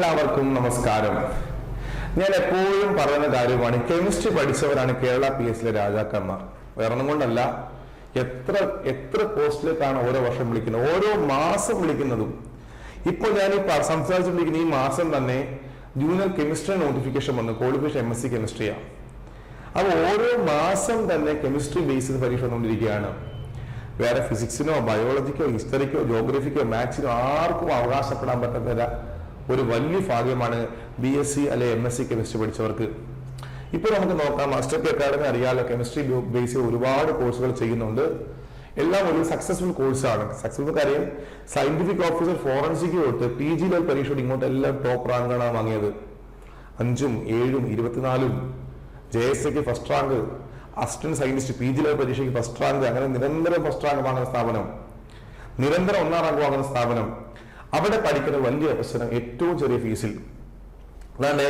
എല്ലാവർക്കും നമസ്കാരം. ഞാൻ എപ്പോഴും പറയുന്ന കാര്യമാണ് കെമിസ്ട്രി പഠിച്ചവരാണ് കേരള പി എസിലെ രാജാക്കന്മാർ. വേറൊന്നും കൊണ്ടല്ല എത്ര എത്ര പോസ്റ്റിലേക്കാണ് ഓരോ വർഷം വിളിക്കുന്നത്? ഓരോ മാസം വിളിക്കുന്നതും. ഇപ്പോൾ ഞാൻ ഈ സംസാരിച്ചുകൊണ്ടിരിക്കുന്ന ഈ മാസം തന്നെ ജൂനിയർ കെമിസ്ട്രി നോട്ടിഫിക്കേഷൻ വന്നു. ക്വാളിഫിക്കേഷൻ എം എസ് സി കെമിസ്ട്രിയാണ് അപ്പോൾ ഓരോ മാസം തന്നെ കെമിസ്ട്രി ബേസ് ചെയ്ത് പരീക്ഷ വന്നുകൊണ്ടിരിക്കുകയാണ്. വേറെ ഫിസിക്സിനോ ബയോളജിക്കോ ഹിസ്റ്ററിക്കോ ജോഗ്രഫിക്കോ മാത്സിനോ ആർക്കും അവകാശപ്പെടാൻ പറ്റാത്ത ഒരു വലിയ ഭാഗ്യമാണ് ബി എസ് സി അല്ലെ എം എസ് സി കെമിസ്ട്രി പഠിച്ചവർക്ക്. ഇപ്പോൾ നമുക്ക് നോക്കാം മാസ്റ്റർ അക്കാഡമി അറിയാലോ കെമിസ്ട്രി ബേസ് ചെയ്ത് ഒരുപാട് കോഴ്സുകൾ ചെയ്യുന്നുണ്ട്. എല്ലാം ഒരു സക്സസ്ഫുൾ കോഴ്സാണ് സക്സസ്ഫുൾ കാര്യം സയന്റിഫിക് ഓഫീസർ ഫോറൻസിക് തൊട്ട് പി ജി ലെവൽ പരീക്ഷയോട് ഇങ്ങോട്ട് എല്ലാം ടോപ്പ് റാങ്കാണ് വാങ്ങിയത്. അഞ്ചും ഏഴും ഇരുപത്തിനാലും ജെ എസ് സിക്ക് first rank assistant scientist P G level പരീക്ഷയ്ക്ക് ഫസ്റ്റ് റാങ്ക് അങ്ങനെ നിരന്തരം ഫസ്റ്റ് റാങ്ക് വാങ്ങുന്ന സ്ഥാപനം. നിരന്തരം ഒന്നാം റാങ്ക് വാങ്ങുന്ന സ്ഥാപനം. അവിടെ പഠിക്കുന്ന വലിയ അവസരം ഏറ്റവും ചെറിയ ഫീസിൽ അതാണ്ട്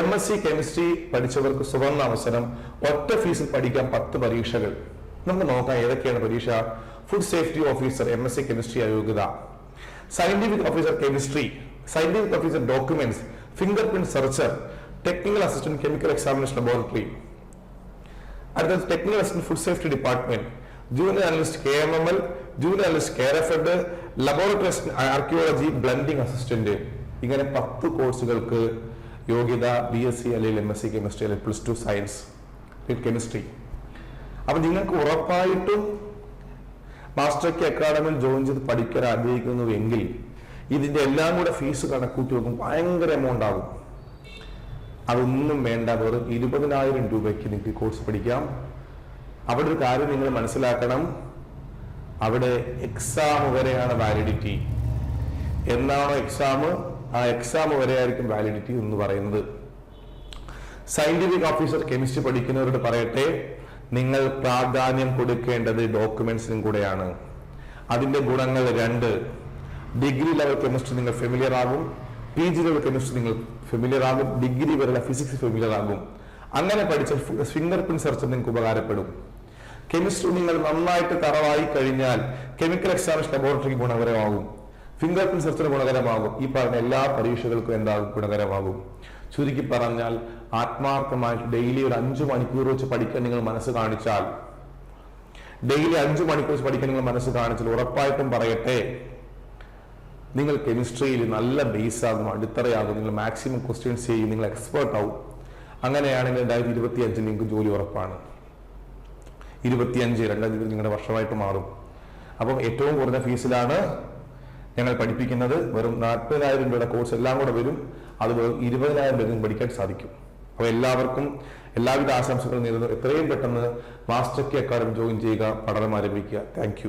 എം എസ് സി കെമിസ്ട്രി പഠിച്ചവർക്ക് സുവർണ അവസരം ഒറ്റ ഫീസിൽ പഠിക്കാൻ പത്ത് പരീക്ഷകൾ. നമുക്ക് നോക്കാം ഏതൊക്കെയാണ് പരീക്ഷ? Food safety officer M S C chemistry അയോഗ്യത. Scientific officer chemistry scientific officer documents finger print searcher technical assistant chemical examination laboratory അടുത്തത് technical assistant food safety department junior analyst K M M L junior analyst care എഡ് laboratory archaeology blending assistant ഇങ്ങനെ പത്ത് കോഴ്സുകൾക്ക് യോഗ്യത B S C അല്ലെങ്കിൽ M S C chemistry അല്ലെങ്കിൽ plus two science chemistry അപ്പൊ നിങ്ങൾക്ക് ഉറപ്പായിട്ടും മാസ്റ്റർ കെ അക്കാഡമിയിൽ ജോയിൻ ചെയ്ത് പഠിക്കാൻ ആഗ്രഹിക്കുന്നുവെങ്കിൽ ഇതിന്റെ എല്ലാം കൂടെ ഫീസ് കണക്കൂട്ടി നോക്കും ഭയങ്കര എമൗണ്ട് ആകും അതൊന്നും വേണ്ട. വെറും ഇരുപതിനായിരം രൂപയ്ക്ക് നിങ്ങൾക്ക് കോഴ്സ് പഠിക്കാം. അവിടെ ഒരു കാര്യം നിങ്ങൾ മനസ്സിലാക്കണം. അവിടെ എക്സാം വരെയാണ് വാലിഡിറ്റി എന്നാണോ എക്സാം ആ എക്സാം വരെ ആയിരിക്കും വാലിഡിറ്റി എന്ന് പറയുന്നത്. സയന്റിഫിക് ഓഫീസർ കെമിസ്ട്രി പഠിക്കുന്നവരോട് പറയട്ടെ നിങ്ങൾ പ്രാധാന്യം കൊടുക്കേണ്ടത് ഡോക്യുമെന്റ്സിനും കൂടെയാണ്. അതിന്റെ ഗുണങ്ങൾ രണ്ട്. ഡിഗ്രി ലെവൽ കെമിസ്ട്രി നിങ്ങൾ ഫെമിലിയർ ആകും. പി ജി ലെവൽ കെമിസ്ട്രി നിങ്ങൾ ഫെമിലിയർ ആകും. ഡിഗ്രി വരെയുള്ള ഫിസിക്സ് ഫെമിലിയർ ആകും. അങ്ങനെ പഠിച്ച ഫിംഗർ പ്രിന്റ് സെർച്ച് നിങ്ങൾക്ക് ഉപകാരപ്പെടും. കെമിസ്ട്രി നിങ്ങൾ നന്നായിട്ട് തറവായി കഴിഞ്ഞാൽ കെമിക്കൽ എക്സാമിനേഷൻ ലബോറട്ടറിക്ക് ഗുണകരമാകും. ഫിംഗർ പ്രിന്റ് സെർച്ചിന് ഗുണകരമാകും. ഈ പറഞ്ഞ എല്ലാ പരീക്ഷകൾക്കും എന്താകും? ഗുണകരമാകും. ചുരുക്കി പറഞ്ഞാൽ ആത്മാർത്ഥമായിട്ട് ഡെയിലി ഒരു അഞ്ചു മണിക്കൂർ വെച്ച് പഠിക്കാൻ നിങ്ങൾ മനസ്സ് കാണിച്ചാൽ ഡെയിലി അഞ്ചു മണിക്കൂർ വെച്ച് പഠിക്കാൻ നിങ്ങൾ മനസ്സ് കാണിച്ചാൽ ഉറപ്പായിട്ടും പറയട്ടെ നിങ്ങൾ കെമിസ്ട്രിയിൽ നല്ല ബേസ് ആകും അടിത്തറയാകും നിങ്ങൾ മാക്സിമം ക്വസ്റ്റ്യൻസ് ചെയ്യും നിങ്ങൾ എക്സ്പേർട്ട് ആവും. അങ്ങനെയാണെങ്കിൽ രണ്ടായിരത്തി ഇരുപത്തി അഞ്ചിൽ നിങ്ങൾക്ക് ജോലി ഉറപ്പാണ്. ഇരുപത്തിയഞ്ച് രണ്ടായിരത്തി ഇരുപത്തി നിങ്ങളുടെ വർഷമായിട്ട് മാറും. അപ്പം ഏറ്റവും കുറഞ്ഞ ഫീസിലാണ് ഞങ്ങൾ പഠിപ്പിക്കുന്നത്. വെറും നാൽപ്പതിനായിരം രൂപയുടെ കോഴ്സ് എല്ലാം കൂടെ വരും. അത് വെറും ഇരുപതിനായിരം രൂപ പഠിക്കാൻ സാധിക്കും. അപ്പോൾ എല്ലാവർക്കും എല്ലാവിധ ആശംസകളും നേരുന്നു. എത്രയും പെട്ടെന്ന് മാസ്റ്റർ കെ അക്കാദമി ജോയിൻ ചെയ്യുക പഠനം ആരംഭിക്കുക. താങ്ക്